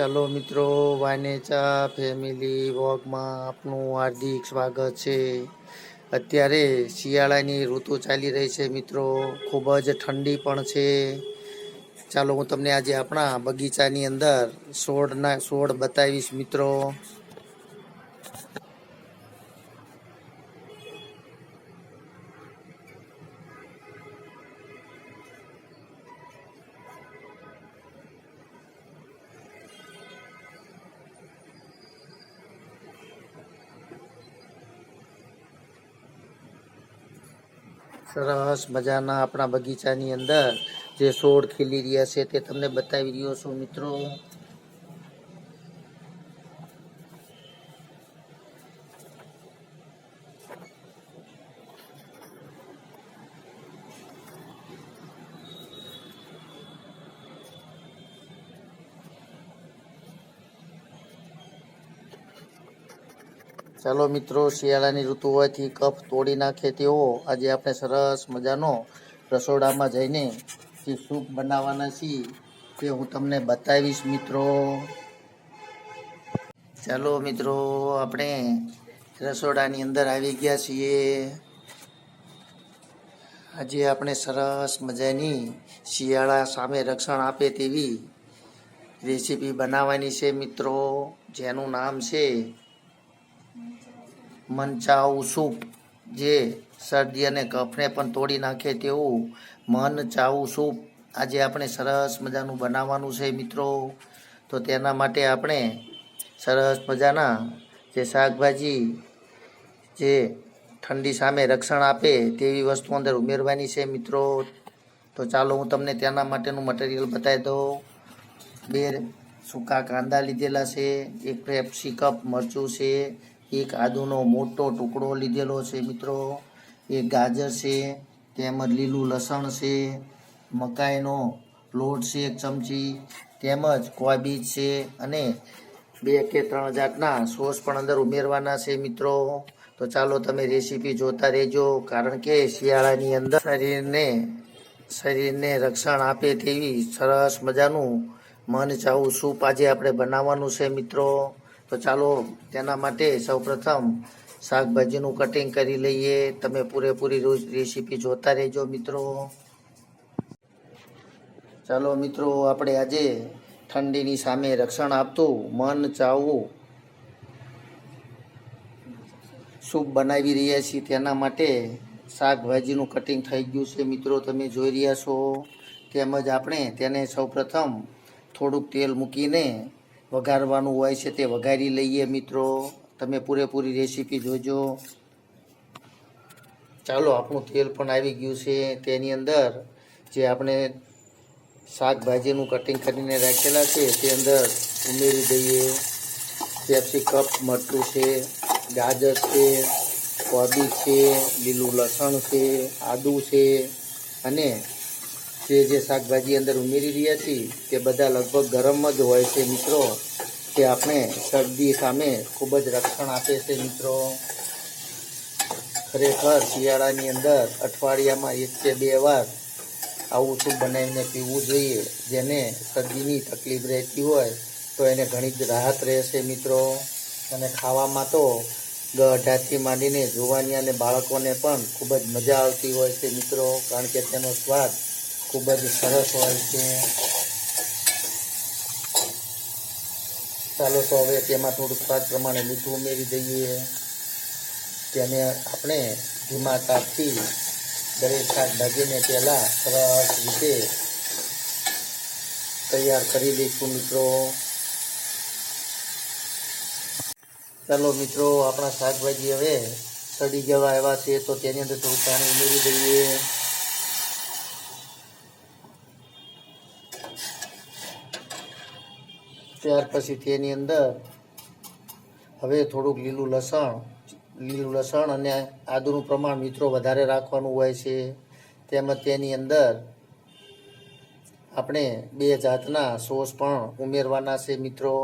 ચાલો મિત્રો વાનેચા ફેમિલી વોગમાં આપનું હાર્દિક સ્વાગત છે. અત્યારે શિયાળાની ઋતુ ચાલી રહી છે મિત્રો, ખૂબ જ ઠંડી પણ છે. ચાલો હું તમને આજે આપણા બગીચાની અંદર છોડના છોડ બતાવીશ મિત્રો. સરસ મજાના આપણા બગીચાની અંદર જે છોડ ખીલી રહ્યા છે તે તમને બતાવી રહ્યો છું મિત્રો. ચાલો મિત્રો, શિયાળાની ઋતુ હોવાથી કફ તોડી નાખે તેવો આજે આપણે સરસ મજાનો રસોડામાં જઈને જે સૂપ બનાવવાના છીએ તે હું તમને બતાવીશ મિત્રો. ચાલો મિત્રો, આપણે રસોડાની અંદર આવી ગયા છીએ. આજે આપણે સરસ મજાની શિયાળા સામે રક્ષણ આપે તેવી રેસીપી બનાવવાની છે મિત્રો, જેનું નામ છે મનચાઉ સૂપ જે શરદી અને કફને પણ તોડી નાખે તેવું મનચાઉ સૂપ આજે આપણે સરસ મજાનું બનાવવાનું છે મિત્રો. તો તેના માટે આપણે સરસ મજાના જે શાકભાજી જે ઠંડી સામે રક્ષણ આપે તેવી વસ્તુ અંદર ઉમેરવાની છે મિત્રો. તો ચાલો હું તમને તેના માટેનું મટીરિયલ બતાવી દઉં. બે સૂકા કાંદા લીધેલા છે, એક પેપ્સી કપ મરચું છે એક આદુનો મોટો ટુકડો લીધેલો છે, મિત્રો. એક ગાજર છે, તેમજ લીલું લસણ છે, મકાઈનો લોટ છે, એક ચમચી, તેમજ કોબીજ છે અને બે કે ત્રણ જાતના સોસ પણ અંદર ઉમેરવાના છે, મિત્રો. તો ચાલો તમે રેસીપી જોતા રહેજો, કારણ કે શિયાળાની અંદર શરીરને શરીરને રક્ષણ આપે તેવી સરસ મજાનું મન ચાવું સૂપ આજે આપણે બનાવવાનું છે, મિત્રો. તો ચાલો, તેના માટે સૌપ્રથમ શાકભાજીનું કટિંગ કરી લઈએ. તમે પૂરેપૂરી રેસીપી જોતા રહેજો મિત્રો. ચાલો મિત્રો, આપણે આજે ઠંડીની સામે રક્ષણ આપતું મન ચાવવું સૂપ બનાવી રહ્યા છીએ. તેના માટે શાકભાજીનું કટિંગ થઈ ગયું છે મિત્રો. તમે જોઈ રહ્યા છો. તેમજ આપણે તેને સૌપ્રથમ થોડુંક તેલ મૂકીને વઘારવાનું હોય છે તે વઘારી લઈએ મિત્રો. તમે પૂરેપૂરી રેસીપી જોજો. ચાલો, આપણું તેલ પણ આવી ગયું છે. તેની અંદર જે આપણે શાકભાજીનું કટિંગ કરીને રાખેલા છે, તે અંદર ઉમેરી દઈએ. કેપ્સી કપ મરચું છે, ગાજર છે, કોબી છે, લીલું લસણ છે, આદું છે અને તે જે શાકભાજી અંદર ઉમેરી રહ્યા છીએ તે બધા લગભગ ગરમ જ હોય છે મિત્રો. તે આપણે શરદી સામે ખૂબ જ રક્ષણ આપે છે મિત્રો. ખરેખર શિયાળાની અંદર અઠવાડિયામાં એક કે બે વાર આવું સૂપ બનાવીને પીવું જોઈએ. જેને શરદીની તકલીફ રહેતી હોય, તો એને ઘણી જ રાહત રહેશે મિત્રો. અને ખાવામાં તો ગઢાથી માંડીને જોવાની અને બાળકોને પણ ખૂબ જ મજા આવતી હોય છે મિત્રો. કારણ કે તેનો સ્વાદ ખૂબ જ સરસ હોય છે. ચાલો તો હવે તેમાં થોડું સ્વાદ પ્રમાણે મીઠું ઉમેરી દઈએ. તેને આપણે ધીમા તાપથી દરેક શાકભાજીને પહેલાં સરસ રીતે તૈયાર કરી દઈશું મિત્રો. ચાલો મિત્રો, આપણા શાકભાજી હવે સડી જવા આવ્યા છે, તો તેની અંદર થોડું પાણી ઉમેરી દઈએ. ત્યાર પછી તેની અંદર હવે થોડુંક લીલું લસણ લીલું લસણ અને આદુનું પ્રમાણ મિત્રો વધારે રાખવાનું હોય છે. તેમજ તેની અંદર આપણે બે જાતના સોસ પણ ઉમેરવાના છે મિત્રો.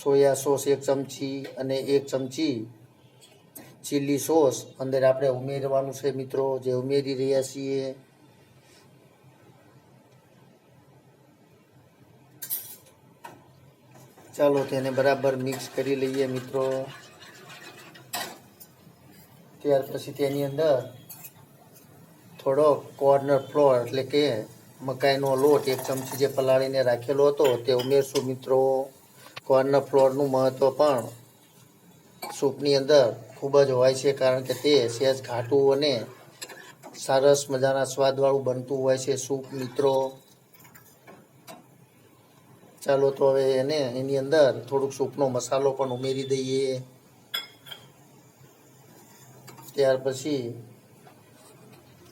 સોયા સોસ એક ચમચી અને એક ચમચી ચીલી સોસ અંદર આપણે ઉમેરવાનું છે મિત્રો. જે ઉમેરી રહ્યા છીએ. ચાલો તેને બરાબર મિક્સ કરી લઈએ મિત્રો. ત્યાર પછી તેની અંદર થોડો કોર્નર ફ્લોર એટલે કે મકાઈનો લોટ એક ચમચી જે પલાળીને રાખેલો હતો તે ઉમેરશું મિત્રો. કોર્નર ફ્લોરનું મહત્ત્વ પણ સૂપની અંદર ખૂબ જ હોય છે કારણ કે તે સહેજ ઘાટું અને સરસ મજાના સ્વાદવાળું બનતું હોય છે સૂપ મિત્રો. ચાલો તો હવે એને એની અંદર થોડુંક સૂપનો મસાલો પણ ઉમેરી દઈએ. ત્યાર પછી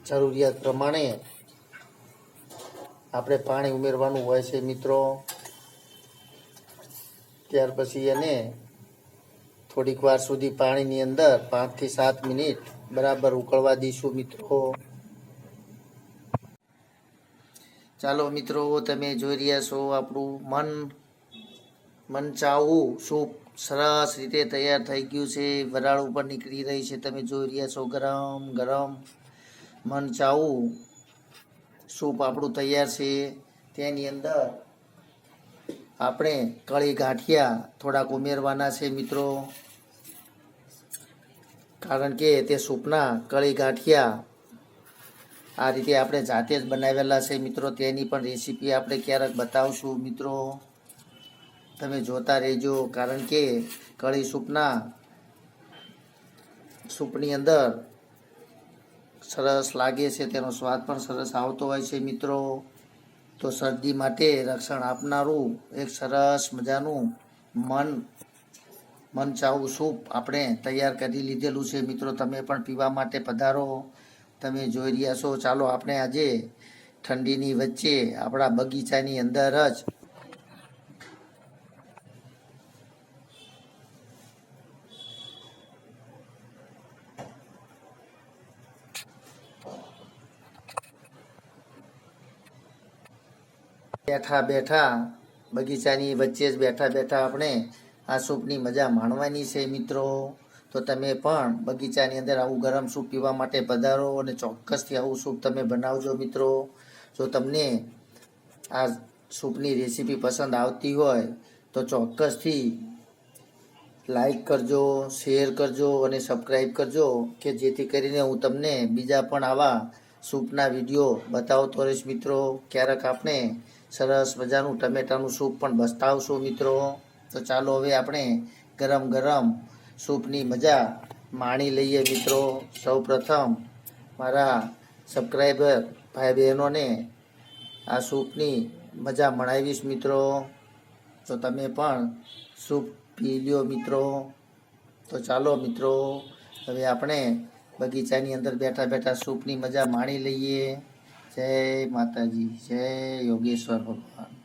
જરૂરિયાત પ્રમાણે આપણે પાણી ઉમેરવાનું હોય છે મિત્રો. ત્યાર પછી એને થોડીક વાર સુધી પાણીની અંદર પાંચથી સાત મિનિટ બરાબર ઉકળવા દઈશું મિત્રો. ચાલો મિત્રો, તમે જોઈ રહ્યા છો આપણું મન. મન ચાવું સૂપ સરસ રીતે તૈયાર થઈ ગયું છે. વરાળ ઉપર નીકળી રહી છે. તમે જોઈ રહ્યા છો ગરમ ગરમ મન ચાવું સૂપ આપણું તૈયાર છે. તેની અંદર આપણે કળી ગાંઠિયા થોડાક ઉમેરવાના છે મિત્રો. કારણ કે તે સૂપના કળી ગાંઠિયા આ રીતે આપણે જાતે જ બનાવેલા છે મિત્રો. તેની પણ રેસીપી આપણે ક્યારેક બતાવશું મિત્રો. તમે જોતા રહેજો. કારણ કે કળી સૂપના સૂપની અંદર સરસ લાગે છે. તેનો સ્વાદ પણ સરસ આવતો હોય છે મિત્રો. તો શરદી માટે રક્ષણ આપનારું એક સરસ મજાનું મન, મનચાવું સૂપ આપણે તૈયાર કરી લીધેલું છે મિત્રો. તમે પણ પીવા માટે પધારો. તમે જોઈ રહ્યા છો, ચાલો આપણે આજે ઠંડીની વચ્ચે આપણા બગીચાની અંદર જ બેઠા બેઠા, બગીચાની વચ્ચે જ બેઠા બેઠા આપણે આ સૂપની મજા માણવાની છે મિત્રો. તો તમે પણ બગીચાની અંદર આવું ગરમ સૂપ પીવા માટે પધારો અને ચોક્કસથી આવું સૂપ તમે બનાવજો મિત્રો. જો તમને આ સૂપની રેસીપી પસંદ આવતી હોય, તો ચોક્કસથી લાઈક કરજો, શેર કરજો અને સબસ્ક્રાઈબ કરજો, કે જેથી કરીને હું તમને બીજા પણ આવા સૂપના વીડિયો બતાવતો રહીશ મિત્રો. ક્યારેક આપણે સરસ મજાનું ટમેટાનું સૂપ પણ બતાવશું મિત્રો. તો ચાલો હવે આપણે ગરમ ગરમ સૂપની મજા માણી લઈએ મિત્રો. સૌ પ્રથમ મારા સબસ્ક્રાઈબર ભાઈ બહેનોને આ સૂપની મજા મણાવીશ મિત્રો. તો તમે પણ સૂપ પી લ્યો મિત્રો, તો ચાલો મિત્રો, હવે આપણે બગીચાની અંદર બેઠા બેઠા સૂપની મજા માણી લઈએ. જય માતાજી, જય યોગેશ્વર ભગવાન.